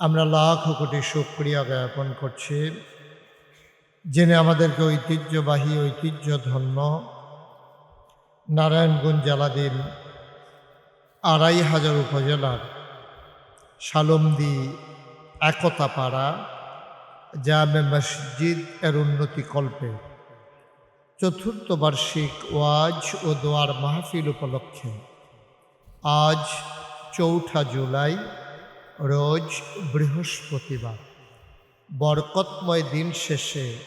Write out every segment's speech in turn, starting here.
আমরা লাখ কোটি সুক্রিয়া জ্ঞাপন করছি। যিনি আমাদেরকে ঐতিহ্যবাহী ঐতিহ্য ধন্য নারায়ণগঞ্জ জেলাধীন আড়াই হাজার উপজেলার সালমদি একতাপাড়া জামে মসজিদ এর উন্নতি কল্পে চতুর্থ বার্ষিক ওয়াজ ও দোয়ার মাহফিল উপলক্ষে আজ চৌঠা জুলাই রোজ বৃহস্পতিবার, বরকতময় দিন শেষে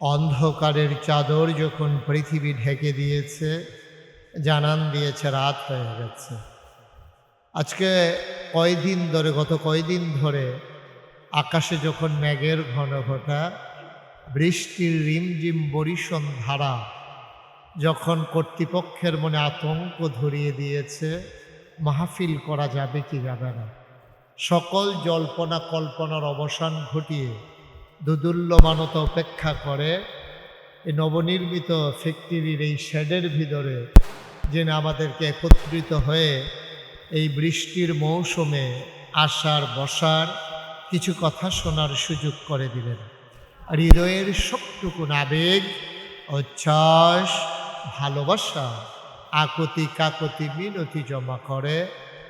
অন্ধকারের চাদর যখন পৃথিবী ঢেকে দিয়েছে, জানান দিয়েছে রাত হয়ে গেছে। আজকে কয়দিন ধরে, গত কয়দিন ধরে আকাশে যখন মেঘের ঘন ঘটা, বৃষ্টির রিমঝিম বরিশন ধারা যখন কর্তৃপক্ষের মনে আতঙ্ক ধরিয়ে দিয়েছে, মাহফিল করা যাবে কি যাবে না? সকল জল্পনা কল্পনার অবসান ঘটিয়ে দুদুল্যমানতা উপেক্ষা করে এই নবনির্মিত ফ্যাক্টরির এই শেডের ভিতরে যেন আমাদেরকে একত্রিত হয়ে এই বৃষ্টির মৌসুমে আসার বসার কিছু কথা শোনার সুযোগ করে দিলেন। হৃদয়ের সবটুকুন আবেগ, উচ্ছ্বাস, ভালোবাসা আকতি কাকতি মিনতি জমা করে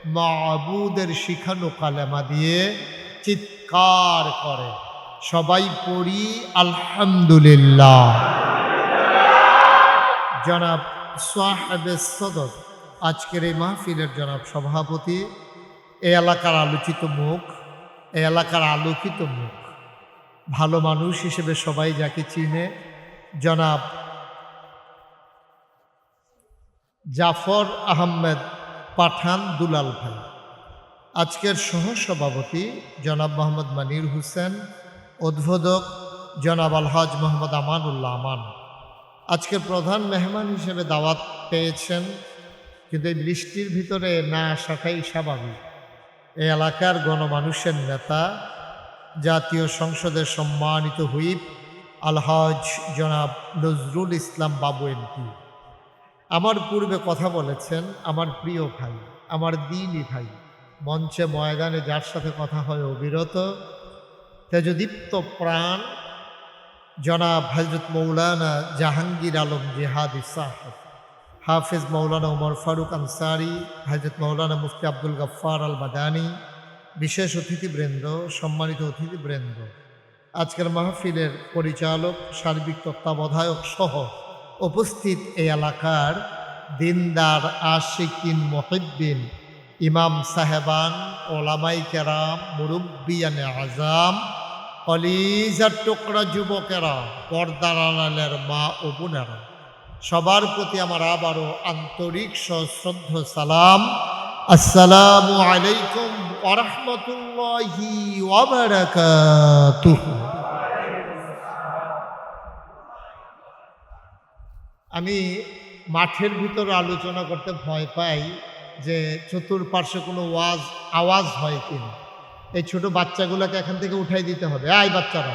মাবুদের শিখানো কালেমা দিয়ে চিৎকার করে। সবাই পড়ি, আলহামদুলিল্লাহ। জনাব সাহেবে সদর, আজকের এই মাহফিলের জনাব সভাপতি এই এলাকার আলোচিত মুখ, এ এলাকার আলোকিত মুখ। ভালো মানুষ হিসেবে সবাই যাকে চিনে। জনাব জাফর আহমেদ পাঠান দুলাল ভাই। আজকের সহসভাপতি জনাব মোহাম্মদ মানির হোসেন, উদ্বোধক জনাব আলহাজ মোহাম্মদ আমানুল্লাহ আমান। আজকের প্রধান মেহমান হিসেবে দাওয়াত পেয়েছেন, কিন্তু এই বৃষ্টির ভিতরে না আসাটাই স্বাভাবিক। এই এলাকার গণমানুষের নেতা, জাতীয় সংসদের সম্মানিত হুইপ আলহাজ জনাব নজরুল ইসলাম বাবু এমপি। আমার পূর্বে কথা বলেছেন আমার প্রিয় ভাই, আমার দিনই ভাই। মঞ্চে ময়দানে যার সাথে কথা হয় অবিরত। তেজদীপ্ত প্রাণ। জনাব হজরত মৌলানা জাহাঙ্গীর আলম জেহাদ সাহেব। হাফিজ মৌলানা উমর ফারুক আনসারি হজরত মৌলানা মুফতি আব্দুল গফ্ফার আল মাদানী বিশেষ অতিথিবৃন্দ, সম্মানিত অতিথিবৃন্দ। আজকের মাহফিলের পরিচালক, সার্বিক তত্ত্বাবধায়ক সহ উপস্থিত এই এলাকার দিনদার আশিকিন মহিদ্দিন ইমাম সাহেবান ওলামাই কেরাম মুরব্বিয়ানে আজাম কলিজার টুকরা যুবকেরা, পর্দার আড়ালের মা ও বোনেরা। সবার প্রতি আমার আবারও আন্তরিক সশ্রদ্ধ সালাম। আসসালামু আলাইকুম ওরহমতুল্লাহি ওয়াবারাকাতুহু আমি মাঠের ভিতর আলোচনা করতে ভয় পাই যে চতুর্পার্শ্বে কোনো ওয়াজ, আওয়াজ হয় কিনা। এই ছোট বাচ্চাগুলোকে এখান থেকে উঠাই দিতে হবে। আই বাচ্চারা।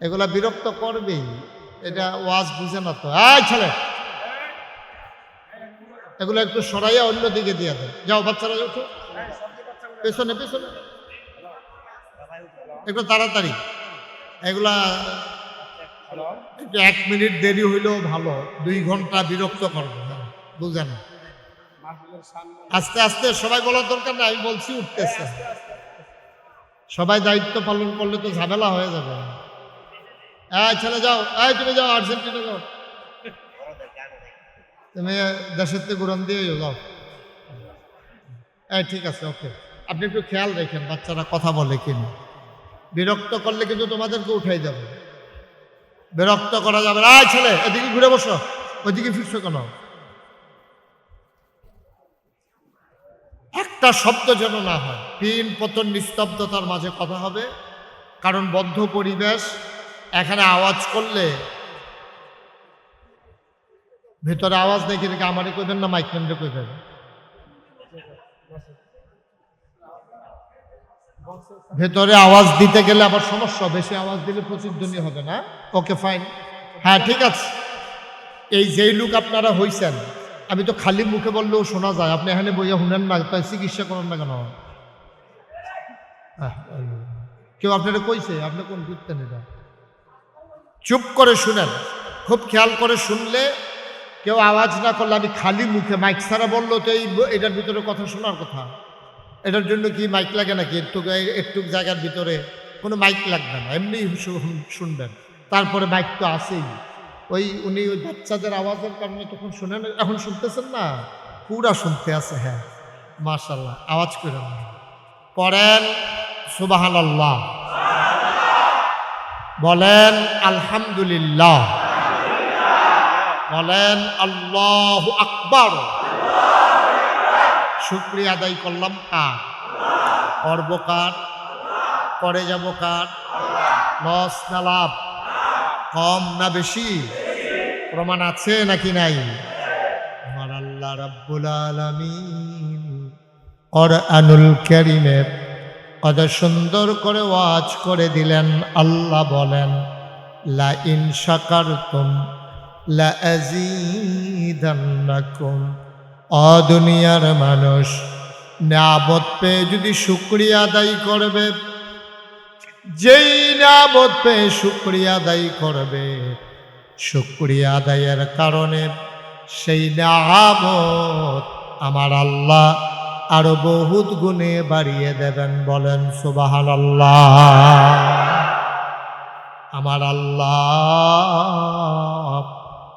এগুলা বিরক্ত করবেই। এটা ওয়াজ বুঝে না তো। আয় ছেলে। এগুলো একটু সরাইয়া অন্য দিকে দিয়ে দেয় যাও বাচ্চারা উঠো পেছনে পেছনে। একটু তাড়াতাড়ি। এগুলা এক মিনিট দেরি হইলেও ভালো দুই ঘণ্টা বিরক্ত করব হ্যাঁ, বুঝেন আস্তে আস্তে সবাই বলার দরকার নেই বলছি উঠতেছে। সবাই দায়িত্ব পালন করলে তো ঝামেলা হয়ে যাবে। এই ছেলে যাও এই তুমি যাও আর্জেন্টিনা যাও। তুমি দেশের থেকে উড়ান দিয়ে যাও। এই ঠিক আছে ওকে। আপনি একটু খেয়াল রেখেন বাচ্চারা কথা বলে কিনা। বিরক্ত করলে কিন্তু তোমাদেরকে উঠাই যাবে বিরক্ত করা যাবে আয় ছেলে, এদিকে ঘুরে বসো। ওইদিকে ফিরছো কেন? একটা শব্দ যেন না হয়। পিন পতন নিস্তব্ধতার মাঝে কথা হবে। কারণ বদ্ধ পরিবেশ, এখানে আওয়াজ করলে ভেতরে আওয়াজ নেই কিন্তু আমারই কইবেন না মাইকম্যানরে কইবেন। ভেতরে আওয়াজ দিতে গেলে আবার সমস্যা বেশি আওয়াজ দিলে প্রচুর প্রতিধ্বনি হবে না। ওকে ফাইন হ্যাঁ ঠিক আছে। এই যেই লোক আপনারা হইছেন, আমি তো খালি মুখে বললেও শোনা যায়, আপনি এখানে বইয়া শুনেন না, তাই চিকিৎসা করেন না কেন? কেউ আপনারা কইছে? আপনি কোন করতেন এটা? চুপ করে শুনেন। খুব খেয়াল করে শুনলে কেউ আওয়াজ না করলে আমি খালি মুখে, মাইক ছাড়া বলল তো এই এটার ভিতরে কথা শোনার কথা। এটার জন্য কি মাইক লাগে নাকি? একটু একটু জায়গার ভিতরে। কোনো মাইক লাগবে না। এমনি শুনবেন। তারপরে মাইক তো আছেই। ওই উনি ওই বাচ্চাদের আওয়াজের কারণে তখন শুনেন এখন শুনতেছেন না? পুরা শুনতে আছে হ্যাঁ। মাশাল্লাহ আওয়াজ করেন পড়েন সুবাহান আল্লাহ বলেন, আলহামদুলিল্লাহ। বলেন, আল্লাহ আকবর। শুক্রিয়া আদায় করলাম কার? করব কার? যাব কার? লস না লাভ? কম না বেশি? প্রমাণ আছে নাকি নাই? আমার আল্লাহ রাব্বুল আলামিন কোরআনুল কারীমে কত সুন্দর করে ওয়াজ করে দিলেন। আল্লাহ বলেন লা ইন শাকারতুম লা আযীদান্নাকুম অ দুনিয়ার মানুষ। নিয়ামত পেয়ে যদি শুক্রিয়া আদায় করবে, যেই নিয়ামত পেয়ে শুক্রিয়া আদায় করবে, শুক্রিয়া আদায়ের কারণে সেই নিয়ামত আমার আল্লাহ আরও বহুত গুণে বাড়িয়ে দেবেন বলেন সুবাহান আল্লাহ আমার আল্লাহ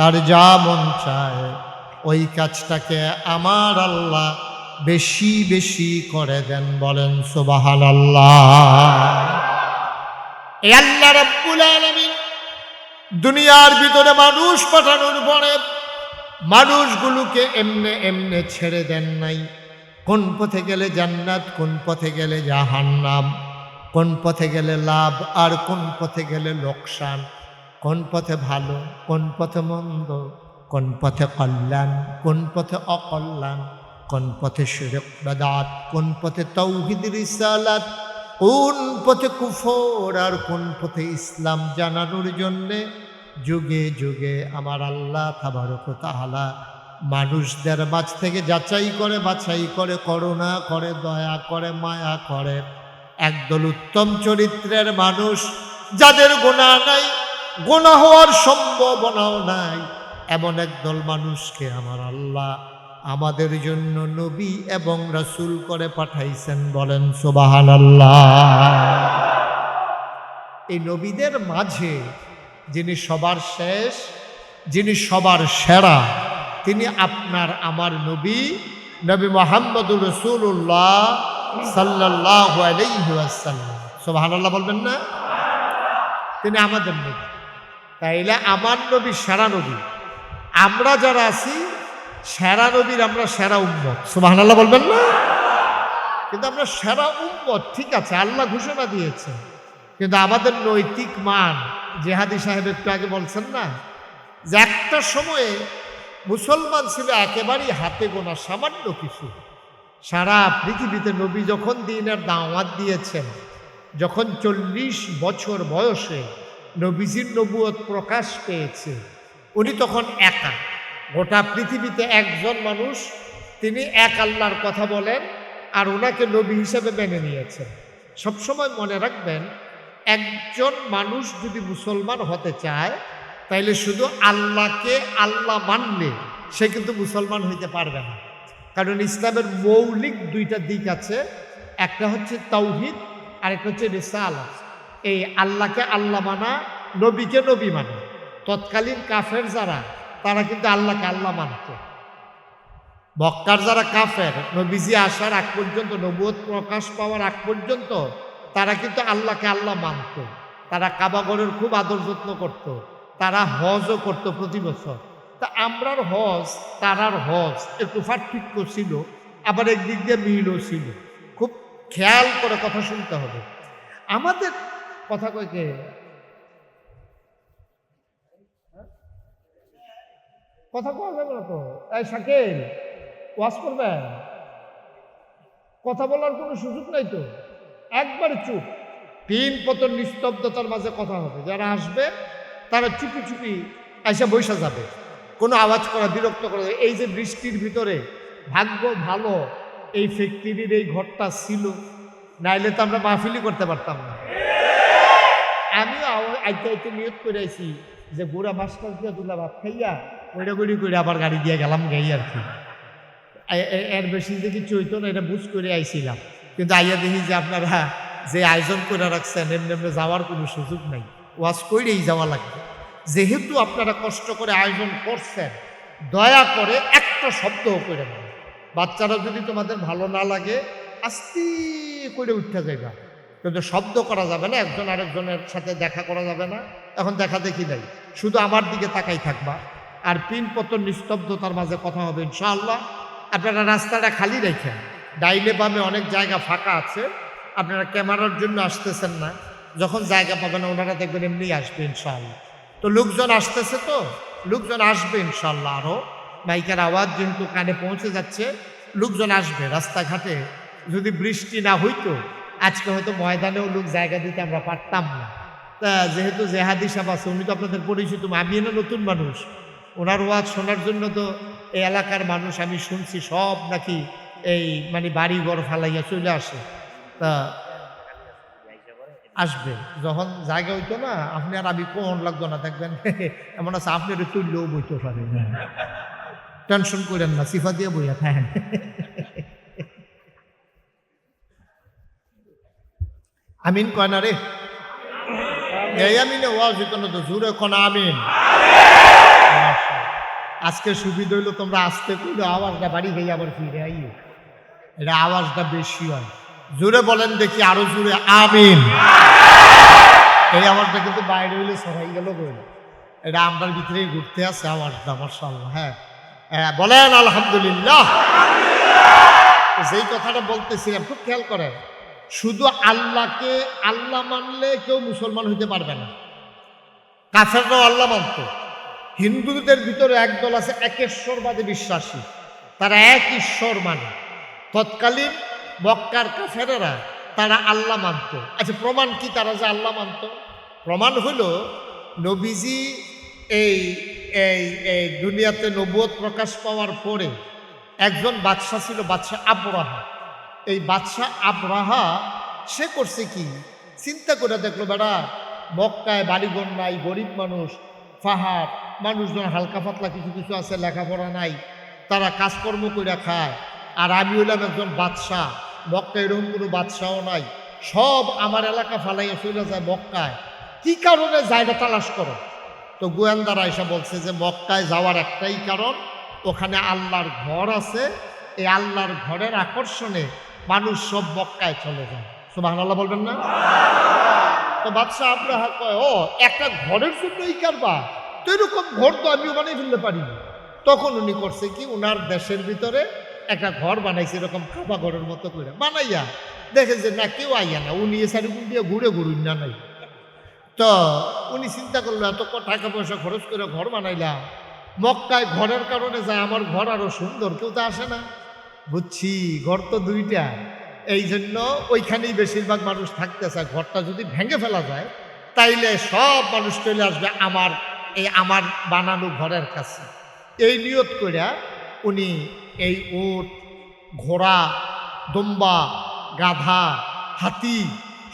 তার যা মন চায়, ওই কাজটাকে আমার আল্লাহ বেশি বেশি করে দেন বলেন সুবাহান আল্লাহ আল্লাহ রব্বুল আলামিন দুনিয়ার ভিতরে মানুষ পাঠানোর পরে মানুষগুলোকে এমনে এমনে ছেড়ে দেন নাই। কোন পথে গেলে জান্নাত, কোন পথে গেলে জাহান্নাম, কোন পথে গেলে লাভ আর কোন পথে গেলে লোকসান। কোন পথে ভালো, কোন পথে মন্দ, কোন পথে কল্যাণ, কোন পথে অকল্যাণ, কোন পথে শিরক কোন পথে তৌহিদ রিসালাত, কোন পথে কুফর আর কোন পথে ইসলাম জানানোর জন্যে যুগে যুগে আমার আল্লাহ তাবারক তাহালা মানুষদের মাঝ থেকে যাচাই করে, বাছাই করে, করুণা করে, দয়া করে, মায়া করে। একদল উত্তম চরিত্রের মানুষ যাদের গোনা নাই গোনা হওয়ার সম্ভাবনাও নাই। এমন একদল মানুষকে আমার আল্লাহ আমাদের জন্য নবী এবং রাসূল করে পাঠাইছেন বলেন সোবাহান আল্লাহ এই নবীদের মাঝে যিনি সবার শেষ, যিনি সবার সেরা, তিনি আপনার আমার নবী নবী মোহাম্মদুর রসুল্লাহ সাল্লাহ সোবাহান আল্লাহ বলবেন না? তিনি আমাদের নবী। তাইলে আমার নবী সেরা নবী। আমরা যারা আছি, সেরা নবীর আমরা সেরা উম্মত। সুবাহ বলবেন না? কিন্তু আমরা সেরা উম্মত, ঠিক আছে, আল্লাহ ঘোষণা দিয়েছে কিন্তু আমাদের নৈতিক মান, জেহাদি সাহেব একটু আগে বলছেন না, যে একটা সময়ে মুসলমান ছিল একেবারেই হাতে গোনা সামান্য কিছু। সারা পৃথিবীতে নবী যখন দিনের দাওয়াত দিয়েছেন, যখন চল্লিশ বছর বয়সে নবীজির নবুয়ত প্রকাশ পেয়েছে। উনি তখন একা। গোটা পৃথিবীতে একজন মানুষ, তিনি এক আল্লাহর কথা বলেন আর ওনাকে নবী হিসেবে মেনে নিয়েছেন। সবসময় মনে রাখবেন, একজন মানুষ যদি মুসলমান হতে চায়, তাইলে শুধু আল্লাহকে আল্লাহ মানলে সে কিন্তু মুসলমান হইতে পারবে না। কারণ ইসলামের মৌলিক দুইটা দিক আছে, একটা হচ্ছে তৌহিদ আর একটা হচ্ছে রিসালাত। এই আল্লাহকে আল্লাহ মানা, নবীকে নবী মানা। তৎকালীন কাফের যারা, তারা কিন্তু আল্লাহকে আল্লাহ মানত। মক্কার যারা কাফের, নবীজি আসার আগ পর্যন্ত, নবুয়ত প্রকাশ পাওয়ার আগ পর্যন্ত, তারা কিন্তু আল্লাহকে আল্লাহ মানত। তারা কাবাগরের খুব আদর যত্ন করত। তারা হজও করত প্রতি বছর। তা আমরার হজ, তারার হজ একটু পার্থক্য ছিল, আবার একদিক দিয়ে মিলও ছিল। খুব খেয়াল করে কথা শুনতে হবে। আমাদের কথা কই কে? কথা কোয়া যাবে না তো। এই শাকিল, ওয়াজ করবেন? কথা বলার কোনো সুযোগ নাই তো? একবার চুপ। তিন পতন নিস্তব্ধতার মাঝে কথা হবে। যারা আসবে, তারা চুপি চুপি এসে বৈশা যাবে। কোনো আওয়াজ করা, বিরক্ত করা এই যে বৃষ্টির ভিতরে, ভাগ্য ভালো। এই ফ্যাক্টরির এই ঘরটা ছিল। নাইলে তো আমরা মাহফিলি করতে পারতাম না। আও- আইতে আইতে নিয়ত করে আইছি যে গোড়া মাস্টার দিয়ে দুলা ভাত খাইয়া ওইটা গুড়ি করে আবার গাড়ি দিয়ে গেলাম গাই আর কি। এর বেশি দেখি চৈত না, এটা বুঝ করে আইছিলাম। কিন্তু আইয়া দেখি যে আপনারা যে আয়োজন করে রাখছেন, এমনি এমনি যাওয়ার কোনো সুযোগ নাই। ওয়াজ করেই যাওয়া লাগবে। যেহেতু আপনারা কষ্ট করে আয়োজন করছেন, দয়া করে একটা শব্দও করে বাচ্চারা যদি তোমাদের ভালো না লাগে, আস্তে করে উঠতে যাইবা। কিন্তু শব্দ করা যাবে না, একজন আরেকজনের সাথে দেখা করা যাবে না। এখন দেখা দেখি নাই। শুধু আমার দিকে তাকাই থাকবা। আর পিন পতন নিস্তব্ধতার মাঝে কথা হবে, ইনশাআল্লাহ। আপনারা রাস্তাটা খালি রেখেন। ডাইলে বামে অনেক জায়গা ফাঁকা আছে। আপনারা ক্যামেরার জন্য আসতেছেন না। যখন জায়গা পাবেন, ওনারা দেখবেন এমনি আসবে, ইনশাআল্লাহ। তো লোকজন আসতেছে তো? লোকজন আসবে ইনশাল্লাহ আরও মাইকের আওয়াজ যেহেতু কানে পৌঁছে যাচ্ছে, লোকজন আসবে রাস্তাঘাটে। যদি বৃষ্টি না হইতো আজকে হয়তো ময়দানেও লোক জায়গা দিতে আমরা পারতাম না। তা যেহেতু জেহাদি সাহেব আছে, উনি তো আপনাদের পরিচিত, আমি না নতুন মানুষ। ওনার ওয়াজ শোনার জন্য তো এই এলাকার মানুষ আমি শুনছি, সব নাকি এই মানে বাড়ি ঘর ফালাইয়া চলে আসে। তা আসবে, যখন জায়গা হইতো না, আপনি আর আমি কোন লাগতো না, দেখবেন, এমন আছে, আপনি একটু তুললেও বইতে পারে টেনশন করেন না, সিফা দিয়ে বইয়া থাকেন। আমিন কয় না রে? এই আমিনে ওয়াজ হইতো না তো জোরে কোন আমিন? আজকে সুবিধা হইল তোমরা আসতে কইলো আওয়াজটা বাড়ি গিয়ে আবার ফিরে আইও। এটা আওয়াজটা বেশি হয়। জোরে বলেন দেখি আরও জোরে আমিন। এই আওয়াজটা কিন্তু বাইরে হইলে সবাই গেল কইল এটা আমরার ভিতরেই ঘুরতে আছে আওয়াজটা মার্শাল্লাহ হ্যাঁ। হ্যাঁ বলেন আলহামদুলিল্লাহ। যেই কথাটা বলতেছিলাম খুব খেয়াল করেন। শুধু আল্লাহকে, আল্লাহ মানলে কেউ মুসলমান হইতে পারবে না। কাফেররাও আল্লাহ মানত। হিন্দুদের ভিতরে একদল আছে একেশ্বরবাদী বিশ্বাসী। তারা এক ঈশ্বর মানে। তৎকালীন মক্কার কাফেরেরা তারা আল্লাহ মানত। আচ্ছা প্রমাণ কি তারা যে আল্লাহ মানত? প্রমাণ হলো নবীজি এই এই এই দুনিয়াতে নবুয়ত প্রকাশ পাওয়ার পরে একজন বাদশাহ ছিল বাদশাহ আবরাহা এই বাদশাহ আবরাহা, সে করছে কি? চিন্তা করে দেখল বেড়া মক্কায় বাড়িঘর নাই, গরিব মানুষ, পাহাড়, মানুষজন হালকা পাতলা কিছু কিছু আছে, লেখাপড়া নাই, তারা কাজকর্ম করে খায়। আর আমি হইলাম একজন বাদশাহ, মক্কায় এরকম কোনো বাদশাহও নাই। সব আমার এলাকা ফালাইয়া চলে যায় মক্কায়। কি কারণে জায়গা তালাশ করো? তো গোয়েন্দারা এসে বলছে যে, মক্কায় যাওয়ার একটাই কারণ, ওখানে আল্লাহর ঘর আছে। এই আল্লাহর ঘরের আকর্ষণে মানুষ সব মক্কায় চলে যায়। সুবাহ বলবেন না? তো বাদশাহ আব্রাহা কয়, ও, একটা ঘরের জন্যই কারবা তো এরকম ঘর তো আমিও বানিয়ে ফেলতে পারি তখন উনি করছে কি ওনার দেশের ভিতরে একটা ঘর বানাইছে, এরকম খাপা ঘরের মতো করে। বানাইয়া দেখে যে না, কেউ আইয়া না। উনি এ সারিগুন দিয়ে ঘুরে ঘুরুন না নাই। তো উনি চিন্তা করল, এত টাকা পয়সা খরচ করে ঘর বানাইলাম। মক্কায় ঘরের কারণে যায় আমার ঘর আরও সুন্দর, কেউ তো আসে না। বুঝছি, ঘর তো দুইটা। এই জন্য ওইখানেই বেশিরভাগ মানুষ থাকতে চায় ঘরটা যদি ভেঙে ফেলা যায়, তাইলে সব মানুষ চলে আসবে আমার, এই আমার বানানো ঘরের কাছে। এই নিয়ত করিয়া উনি এই উট, ঘোড়া, দম্বা, গাধা, হাতি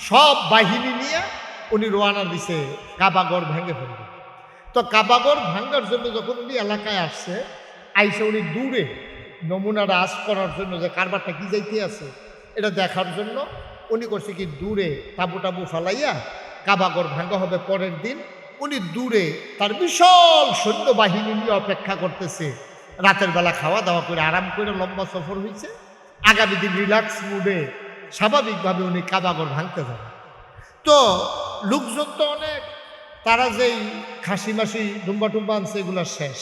সব বাহিনী নিয়ে উনি রোয়ানা দিছে, কাবাগর ভেঙে ফেলবে। তো কাবাগর ভাঙ্গার জন্য যখন উনি এলাকায় আসছে, আইসে উনি দূরে। নমুনা রাজ করার জন্য যে কারবারটা কি যাইতে আছে, এটা দেখার জন্য উনি করছে কি, দূরে তাবু টাবু ফালাইয়া কাবাগর ভাঙ্গা হবে পরের দিন। উনি দূরে তার বিশাল সৈন্যবাহিনী নিয়ে অপেক্ষা করতেছে। রাতের বেলা খাওয়া দাওয়া করে আরাম করে লম্বা সফর হয়েছে আগামী দিন রিল্যাক্স মুডে স্বাভাবিকভাবে উনি কাবাগর ভাঙতে যাবে। তো লোকজন তো অনেক, তারা যেই খাসি মাসি ডুম্বা টুম্বা আনছে, এগুলো শেষ।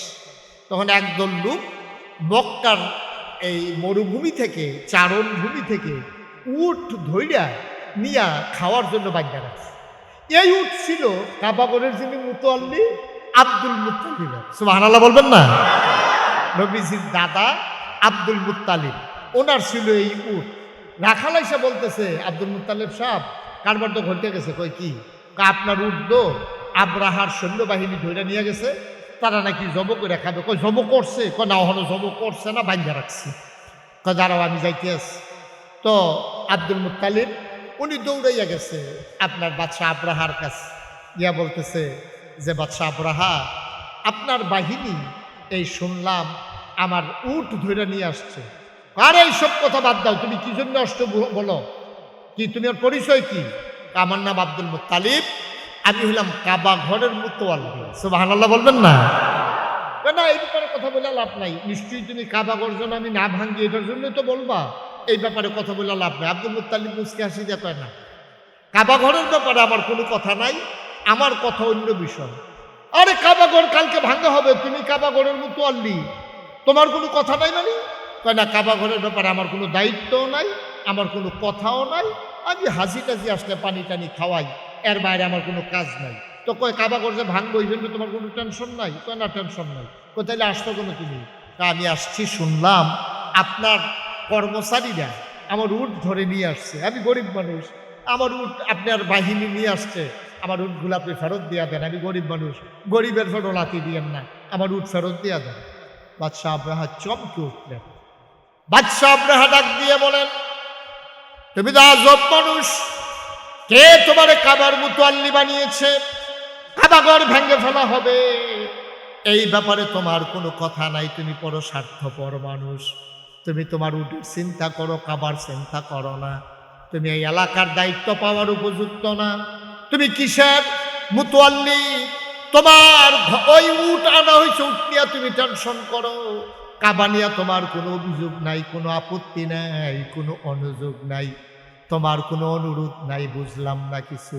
তখন একদল লোক মক্কার এই মরুভূমি থেকে চারণ ভূমি থেকে উট ধইরা নিয়া খাওয়ার জন্য বাগ্যা রাখছে। এই উট ছিল কাবাগরের যিনি মুতোয়াল্লি আব্দুল মুতালিব সুবহানাল্লাহ বলবেন না? নবীজির দাদা আব্দুল মুতালিব ওনার ছিল এই উট। রাখাল এসে বলতেছে আব্দুল মুতালিব সাহেব কারবার তো ঘটে গেছে কই কি? কয়, আপনার উট দো আব্রাহার সৈন্যবাহিনী ধরে নিয়ে গেছে তারা নাকি জব করে খাবে। কই জব করছে? কয়, না হলো জব করছে না বান্ধা রাখছে। কয়, দাঁড়াও, আমি যাইতে আছি তো আব্দুল মুতালিব উনি দৌড়াইয়া গেছে আপনার বাদশাহ আব্রাহার কাছে। ইয়া বলতেছে যে, বাদশাহ আব্রাহা, আপনার বাহিনী এই শুনলাম আমার উট ধরে নিয়ে আসছে। আর এই সব কথা বাদ দাও, তুমি কি জন্য অষ্ট বলো? কি, তুমি ওর পরিচয় কি? আমার নাম আব্দুল মুতালিব আমি হলাম কাবা ঘরের মুতোয়াল্লি সুবহানাল্লাহ বলবেন না? না, এই ব্যাপারে কথা বলে লাভ নাই। নিশ্চয়ই তুমি কাবা ঘর যেন আমি না ভাঙ্গি এটার জন্যই তো বলবা। এই ব্যাপারে কথা বলে লাভ নাই। আব্দুল মুতালিব মুসকে হাসি দিয়ে না কাবা ঘরের ব্যাপারে আমার কোনো কথা নাই আমার কথা অন্য বিষয়। আরে কাবা ঘর কালকে ভাঙ্গা হবে তুমি কাবা ঘরের মতো আল্লি তোমার কোনো কথা নাই মানে? কয় না কাবা ঘরের ব্যাপারে আমার কোনো দায়িত্বও নাই আমার কোনো কথাও নাই। আমি হাসি টাসি আসলে পানি টানি খাওয়াই। এর বাইরে আমার কোনো কাজ নাই। তো কয়, কাবা যে ভাঙবো ওই জন্য তোমার কোনো টেনশন নাই? কয়, না টেনশন নাই। কয় তাহলে আসতো কোনো তুমি? তা আমি আসছি, শুনলাম আপনার কর্মচারীরা আমার উট ধরে নিয়ে আসছে। আমি গরিব মানুষ। আমার উট আপনার বাহিনী নিয়ে আসছে। আমার উটগুলো আপনি ফেরত দিয়া দেন। আমি গরিব মানুষ। গরিবের ফেরত লাতি দিয়েন না। আমার উট ফেরত দিয়া দেন। বাদশাহ আব্রাহা চমকে উঠলেন। বাদশাহ আব্রাহা ডাক দিয়ে বলেন, তুমি তো আজব মানুষ। কে তোমার কাবার মতো আল্লি বানিয়েছে? কাবাগর ভেঙে ফেলা হবে। এই ব্যাপারে তোমার কোনো কথা নাই, তুমি বড় স্বার্থপর মানুষ। তুমি তোমার উটের চিন্তা করো, কাবার চিন্তা করো না। তুমি এই এলাকার দায়িত্ব পাওয়ার উপযুক্ত না। তুমি কিসের মুতোয়াল্লি তোমার ওই উট আনা হয়েছে, উট নিয়ে তুমি টেনশন করো। কাবা নিয়ে তোমার কোনো অভিযোগ নাই, কোনো আপত্তি নাই, কোনো অনুযোগ নাই। তোমার কোনো অনুরোধ নাই, বুঝলাম না কিছু।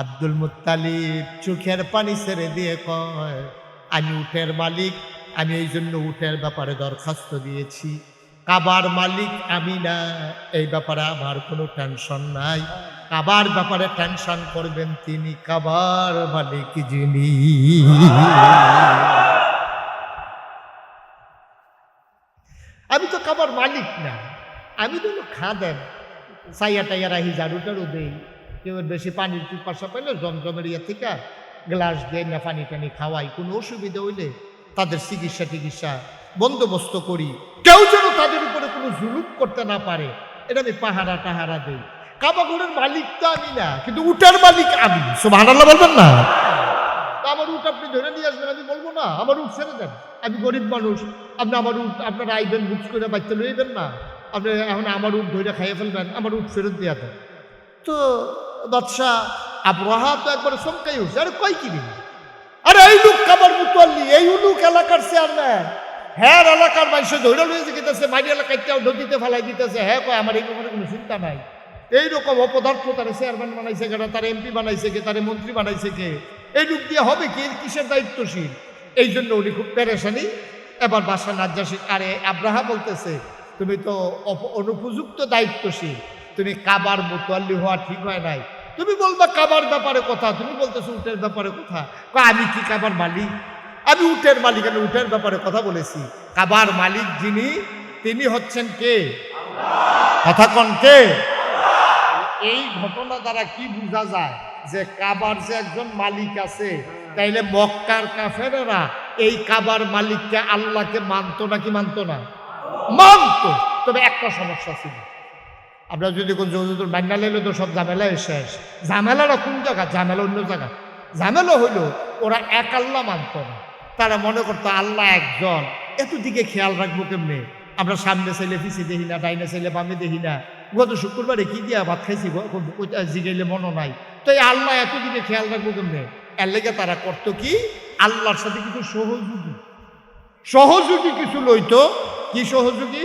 আব্দুল মুত্তালিব চোখের পানি ছেড়ে দিয়ে কয়, আমি উঠের মালিক, আমি এই জন্য উঠের ব্যাপারে দরখাস্ত দিয়েছি। কাবার মালিক আমি না, এই ব্যাপারে আমার কোনো টেনশন নাই। কাবার ব্যাপারে টেনশন করবেন তিনি কাবার মালিক যিনি। আমি তো কাবার মালিক না, আমি তো খাদেন সাইয়া টাইয়া রাহি ঝাড়ু টাড়ু দেই। কেউ বেশি পানির পিপাসা পাইলে জমজমের ইয়ে থেকে গ্লাস দিয়ে না পানি টানি খাওয়াই। কোনো অসুবিধা হইলে তাদের চিকিৎসা টিকিৎসা বন্দোবস্ত করি। কেউ যেন তাদের উপরে কোনো জুলুম করতে না পারে। এটা আমি পাহারা টাহারা দেই। কাবাগরের মালিক তো আমি না, কিন্তু উটার মালিক আমি। সব আল্লাহ বলবেন না? আমার উট আপনি ধরে নিয়ে আসবেন, আমি বলব না। আমার উট ছেড়ে দেন। আমি গরিব মানুষ। আপনি আমার উট, আপনারা আইবেন বুঝ করে বাচ্চা লইবেন না। আপনি এখন আমার উট ধরে খাইয়ে ফেলবেন, আমার উট ফেরত দিয়া দেন। তো বাদশাহ আবরাহা তো একবারে চমকাই উঠছে, আরে কয় কি দিন আরে এই লোক কাবার মুতোয়াল্লি, এই লোক এলাকার চেয়ারম্যান। হ্যাঁ এলাকার মানুষে ধরে লইছে গেতেছে এলাকায় নদীতে ফেলাই দিতেছে হ্যাঁ কয়, আমার এই ব্যাপারে কোনো চিন্তা নাই। এইরকম অপদার্থ তারা চেয়ারম্যান বানাইছে কে, তার এমপি বানাইছে কে, তার মন্ত্রী বানাইছে কে, এই লোক দিয়ে হবে কি কিসের দায়িত্বশীল? এই জন্য উনি খুব পেরেশানি। এবার বাসা নাজ্জাসী, আরে আব্রাহা বলতেছে তুমি তো অনুপযুক্ত দায়িত্বশীল। তুমি কাবার মোতাল্লি হওয়া ঠিক হয় নাই। তুমি বলবা কাবার ব্যাপারে কথা, তুমি বলতেছো উটের ব্যাপারে কথা। আমি কি কাবার মালিক? আমি উটের মালিক, আমি উটের ব্যাপারে কথা বলেছি। কাবার মালিক যিনি, তিনি হচ্ছেন কে? কথা কন কে? এই ঘটনা দ্বারা কি বোঝা যায় যে কাবার যে একজন মালিক আছে, তাইলে মক্কার কাফেরেরা এই কাবার মালিককে আল্লাহকে মানতো না কি মানতো না? মানতো। তবে একটা সমস্যা ছিল। আমরা যদি কোন যৌতুর মান্না লেলে তো সব ঝামেলা শেষ। ঝামেলাটা কোন জায়গা? ঝামেলা অন্য জায়গা। ঝামেলা হইল ওরা এক আল্লাহ মানতো না। তারা মনে করতো আল্লাহ একজন। এত দিকে খেয়াল রাখব কেমনে? আমরা সামনে ছেলে পিছিয়ে দেখি না, ডাইনে ছেলে বামে দেখি না। গত শুক্রবারে কি দিয়া ভাত খাইছি? জিগাইলে মনে নাই। তো এই আল্লাহ এতদিকে খেয়াল রাখব কেমনে? এর লেগে তারা করতো কি? আল্লাহর সাথে কিছু সহযোগী। সহযোগী কিছু লইতো কি সহযোগী?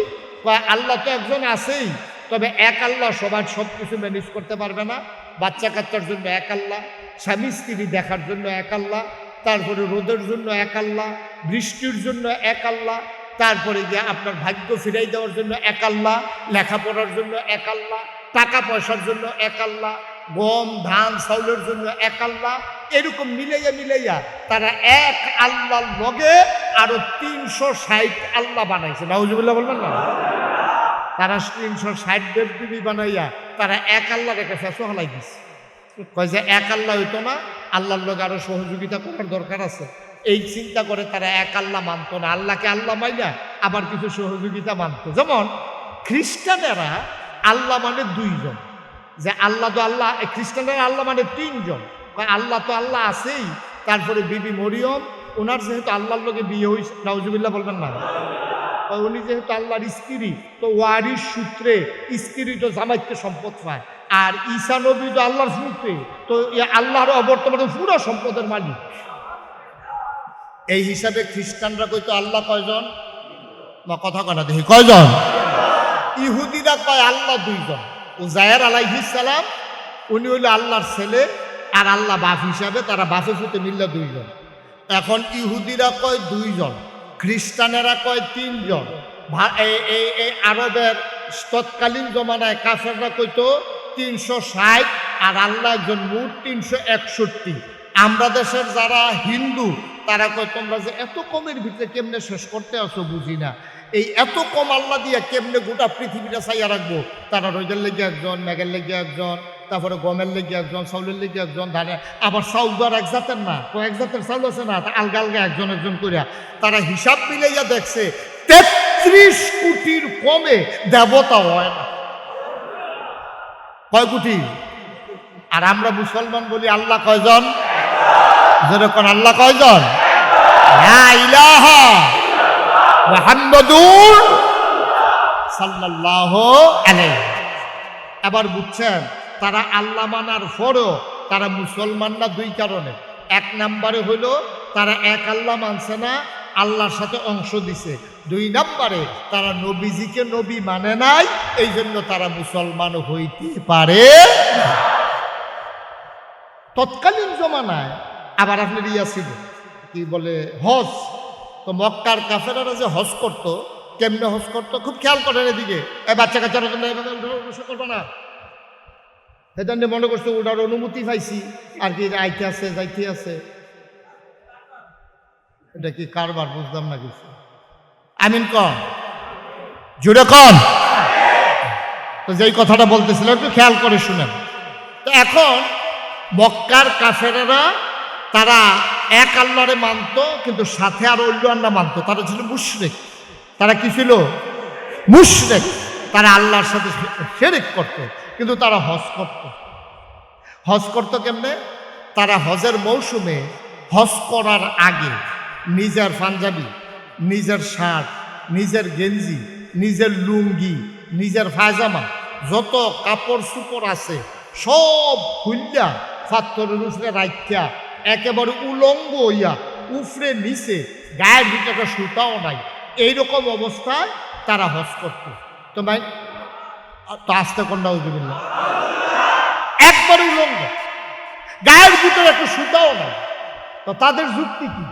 আল্লাহ তো একজন আছেই। তবে এক আল্লাহ সবার সব কিছু ম্যানেজ করতে পারবে না। বাচ্চা কাচ্চার জন্য এক আল্লাহ, স্বামী স্ত্রী দেখার জন্য এক আল্লাহ, তারপরে রোদের জন্য এক আল্লাহ, বৃষ্টির জন্য এক আল্লাহ, তারপরে গিয়ে আপনার ভাগ্য ফিরাই দেওয়ার জন্য এক আল্লাহ, লেখাপড়ার জন্য এক আল্লাহ, টাকা পয়সার জন্য এক আল্লাহ, গম, ধান, চাউলের জন্য এক আল্লাহ এরকম মিলাইয়া মিলাইয়া তারা এক আল্লাহর লগে আরও তিনশো ষাট আল্লাহ বানাইছে। নাউজুবিল্লাহ বলবেন না? তারা তিনশো ষাট দেব দেবী বানাইয়া তারা এক আল্লাহ রেখে ফেসো হালাই দিছে কয় যে এক আল্লাহ হইতো না, আল্লাহর লোক আরও সহযোগিতা করার দরকার আছে। এই চিন্তা করে তারা এক আল্লাহ মানতো না, আল্লাহকে আল্লাহ মাইনা আবার কিছু সহযোগিতা মানতো। যেমন খ্রিস্টানেরা আল্লাহ মানে দুইজন। যে আল্লাহ তো আল্লাহ খ্রিস্টানেরা আল্লাহ মানে তিনজন। আল্লাহ তো আল্লাহ আছেই। তারপরে বিবি মরিয়ম, ওনার যেহেতু আল্লাহর লোকে বিয়ে হয়েছে নাউজুবিল্লাহ বলবেন না। উনি যেহেতু আল্লাহর স্ত্রী, তো ওয়ারির সূত্রে স্ত্রী তো জামাইতে সম্পদ পায়। আর ঈসা নবী তো আল্লাহর সূত্রে, তো আল্লাহর অবর্তমানে পুরো সম্পদের মালিক। এই হিসাবে খ্রিস্টানরা কইতো, আল্লাহ কয়জন? কথা কনা দেখি, কয়জন? ইহুদিরা কয়, আল্লাহ দুইজন। ও জায়ার আলাইহিস সালাম, উনি হইল আল্লাহর ছেলে আর আল্লাহ বাপ হিসাবে তারা বাপে ফুটে মিললে দুইজন। এখন ইহুদিরা কয় দুইজন, খ্রিস্টানেরা কয় তিনজন। এই- এই আরবের তৎকালীন জমানায় কাফেররা কইতো তিনশো ষাট আর আল্লাহ একজন মোট তিনশো একষট্টি। আমরা দেশের যারা হিন্দু, তারা কয়, তোমরা যে এত কমের ভিতরে কেমনে শেষ করতে আসো বুঝি না। এই এত কম আল্লাহ দিয়ে কেমনে গোটা পৃথিবীটা চাইয়া রাখব? তারা রোদের লেগে একজন, মেঘের লেগে একজন তারপরে গমের লেগে একজন, চাউলের লেগে একজন, ধানে আবার চাউল তো আর এক জাতের না। এক জাতের চাউল আছে না? আলগা আলগা একজন একজন করিয়া তারা হিসাব মিলাইয়া দেখছে, তেত্রিশ কোটির কমে দেবতা হয় না। কয় কোটি? আর আমরা মুসলমান বলি, আল্লাহ কয়জন? যেরকম আল্লাহ কয়জন? এবার বুঝছেন তারা আল্লাহ মানার পরও তারা মুসলমান না দুই কারণে। এক নাম্বারে হলো তারা এক আল্লাহ মানছে না, আল্লাহর সাথে অংশ দিছে। দুই নাম্বারে তারা নবীজিকে নবী মানে নাই এই জন্য তারা মুসলমান হইতে পারে। তৎকালীন জমানায়, আবার আপনার ইয়া ছিল কি বলে, হজ। তো মক্কার কাফেরারা যে হজ করতো, কেমনে হজ করতো, খুব খেয়াল করেন এদিকে। এ বাচ্চা কাচ্চারা তোমরা করব না। সেটা নিয়ে মনে করছ ওটার অনুমতি পাইছি। আর কি আইতে আছে, যাইতে আছে। এটা কি কারবার বুঝলাম না কিছু। আমিন কন। জুড়ে কন। তো যেই কথাটা বলতেছিল, একটু খেয়াল করে শুনেন। তো এখন মক্কার কাফেরেরা, তারা এক আল্লাহরে মানতো, কিন্তু সাথে আর অন্য আল্লাহ মানতো। তারা ছিল মুশরেক। তারা কি ছিল? মুশরেক। তারা আল্লাহর সাথে শেরেক করত। কিন্তু তারা হজ করত। হজ করতো কেমনে? তারা হজের মৌসুমে হজ করার আগে নিজের পাঞ্জাবি, নিজের শার্ট, নিজের গেঞ্জি, নিজের লুঙ্গি, নিজের পায়জামা, যত কাপড় চুপড় আছে, সব খুললা ফাত্তরের উপরে রাখিয়া একেবারে উলঙ্গ হইয়া উফরে নিচে গায়ের ভিতরে সুতাও নাই। এইরকম অবস্থায় তারা হজ করত। তো ভাই তো আসতে কন্যা উজুবিল্লা একবারে গায়ের ভিতরে একটা সুতাও নাই। তো তাদের যুক্তি কি?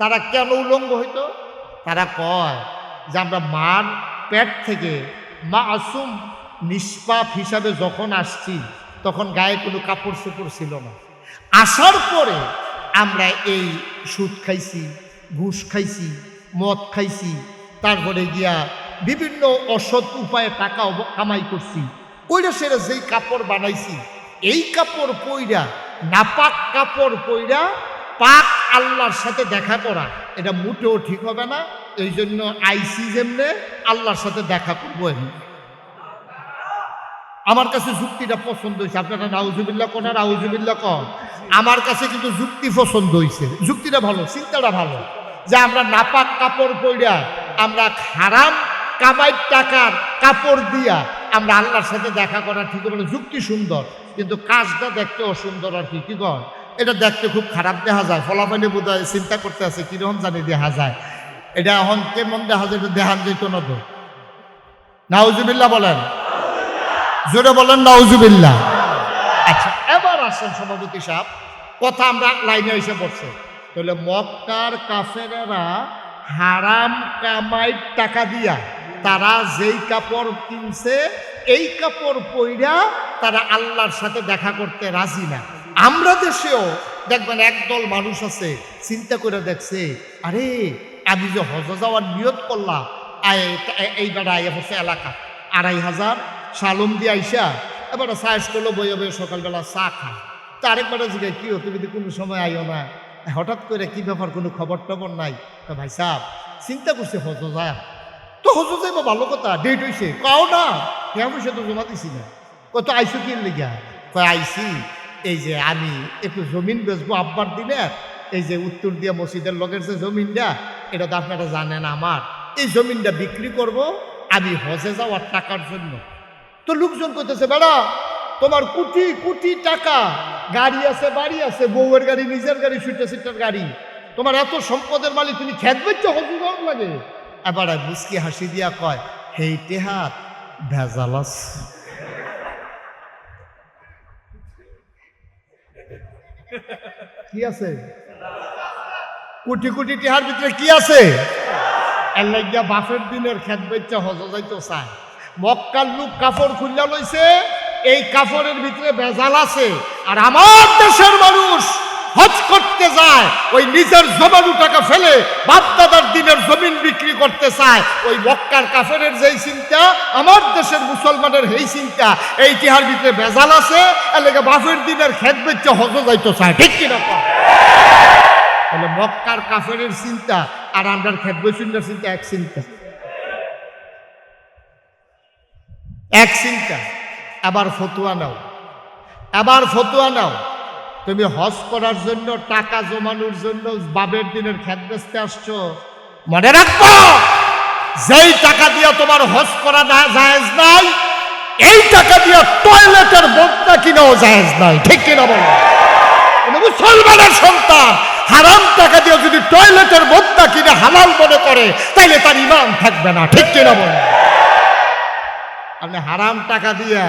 তারা কেন উলঙ্গ হইতো? তারা কয় যে আমরা মার পেট থেকে মা আসুম নিষ্পাপ হিসাবে যখন আসছি, তখন গায়ে কোনো কাপড় চোপড় ছিল না। আসার পরে আমরা এই সুদ খাইছি, ঘুষ খাইছি, মদ খাইছি, তারপরে গিয়া বিভিন্ন অসৎ উপায়ে টাকা কামাই করছি। ওইটা সেটা যেই কাপড় বানাইছি, এই কাপড় পইরা নাপাক কাপড় পইরা পাক আল্লাহর সাথে দেখা করা, এটা মোটেও ঠিক হবে না। এই জন্য আইসি যেমনে, আল্লাহর সাথে দেখা করব আমি আমার কাছে যুক্তিটা পছন্দ হয়েছে। আপনারা নাউজুবিল্লা কোন নাউজুবিল্লা কন। আমার কাছে কিন্তু যুক্তি পছন্দ হয়েছে। যুক্তিটা ভালো, চিন্তাটা ভালো। যে আমরা নাপাক কাপড় পইরা আমরা হারাম কামাই টাকার কাপড় দিয়া আমরা আল্লাহর সাথে দেখা করা ঠিক হবে না। যুক্তি সুন্দর, কিন্তু কাজটা দেখতে অসুন্দর আর কি কি কর এটা দেখতে খুব খারাপ দেখা যায়। ফলাফলে বোধ চিন্তা করতে আছে, কীরকম জানি দেখা যায়। এটা এখন কেমন দেখা যায় দেখান যেত না তো। নাউজুবিল্লা বলেন। জোরে বলেন নাউজুবিল্লা আচ্ছা এবার আসেন সভাপতি সাহেব। কথা আমরা লাইনে এসে পড়ছে। তাহলে মক্কার কাফেরেরা হারাম কামাই টাকা দিয়া তারা যেই কাপড় কিনছে এই কাপড় পইরা তারা আল্লাহর সাথে দেখা করতে রাজি না। আমরা দেশেও দেখবেন একদল মানুষ আছে চিন্তা করে দেখছে আরে আমি যে হজ যাওয়ার নিয়ত করলাম এইবার আয় হচ্ছে এলাকা। আড়াই হাজার সালম দিয়ে আইসা এবার চাষ করল বইয়ে বইয়ে সকালবেলা চা খায়। তা আরেকবার জিজ্ঞাসা কি হো, তুমি তো কোনো সময় আইও না? হঠাৎ করে কি ব্যাপার কোনো খবর টবর নাই? তো ভাই সাহ চিন্তা করছে হজ যায়। তো হজ যাইব ভালো কথা ডেট হয়েছে কাও না হ্যাঁ পয়সা তো জমা দিছি না। কত আইসো কি লিগা কয় আইসি এই যে আমি একটু জমিন বেচবো আব্বার দিনে, এই যে উত্তর দিয়া মসজিদের লগের যে জমিনটা, এটা তো আপনারা জানেন আমার। এই জমিনটা বিক্রি করব আমি হজে যাওয়ার টাকার জন্য। তো লোকজন কইতেছে, বেড়া, তোমার কোটি কোটি টাকা, গাড়ি আছে, বাড়ি আছে, বউয়ের গাড়ি, নিজের গাড়ি সুইটা সিটার গাড়ি। তোমার এত সম্পদের মালিক, তুমি খেত বেচছ হজু লাগে? এবার মুসকি হাসি দিয়া কয়, হেই টেহাত ভেজাল আছে। কি আছে? কোটি কোটি টেহার ভিতরে কি আছে? এলাইয়া বাফের দিনের খেত বেচা হজ যাইতো চায়। মক্কার লোক কাপড় খুললা লইছে, এই কাপড়ের ভিতরে ভেজাল আছে। আর আমার দেশের মানুষ হজ করতে যায়, ওই নিজের জমানো টাকা ফেলে বাপদাদার দিনের জমিন বিক্রি করতে চায়। ওই মক্কার কাফেরের যেই চিন্তা, আমার দেশের মুসলমানের এই চিন্তা, এই তিহার ভিতরে ভেজাল আছে এলাকা বাপের দিনের খেত বেচা হজ যাইতো চায়, ঠিক কিনা? তাহলে মক্কার কাফেরের চিন্তা আর আমরার খেত বৈশুন্ডার চিন্তা এক চিন্তা। এক চিন্তা আবার ফতুয়া নাও। আবার ফতুয়া নাও। তুমি হজ করার জন্য, টাকা জমানোর জন্য বাবের দিনের খেত বেচতে আসছো। মনে রাখব যেই টাকা দিয়ে তোমার হজ করা না জায়েজ নাই, এই টাকা দিয়ে টয়লেটের বদনা কিনাও জায়েজ নাই। ঠিক কিনা বলো? মুসলমানের সন্তান হারাম টাকা দিয়ে যদি টয়লেটের বদনা কিনে হালাল মনে করে, তাইলে তার ইমান থাকবে না। ঠিক কিনা বলেন আপনি হারাম টাকা দিয়ে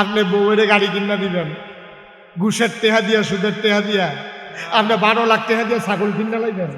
আপনি বউয়ের গাড়ি কিনা দিবেন। ঘুষের টেহা দিয়া সুদের টেহা দিয়া। আপনি বারো লাখ টেহা দিয়া ছাগল কিনা লাইবেন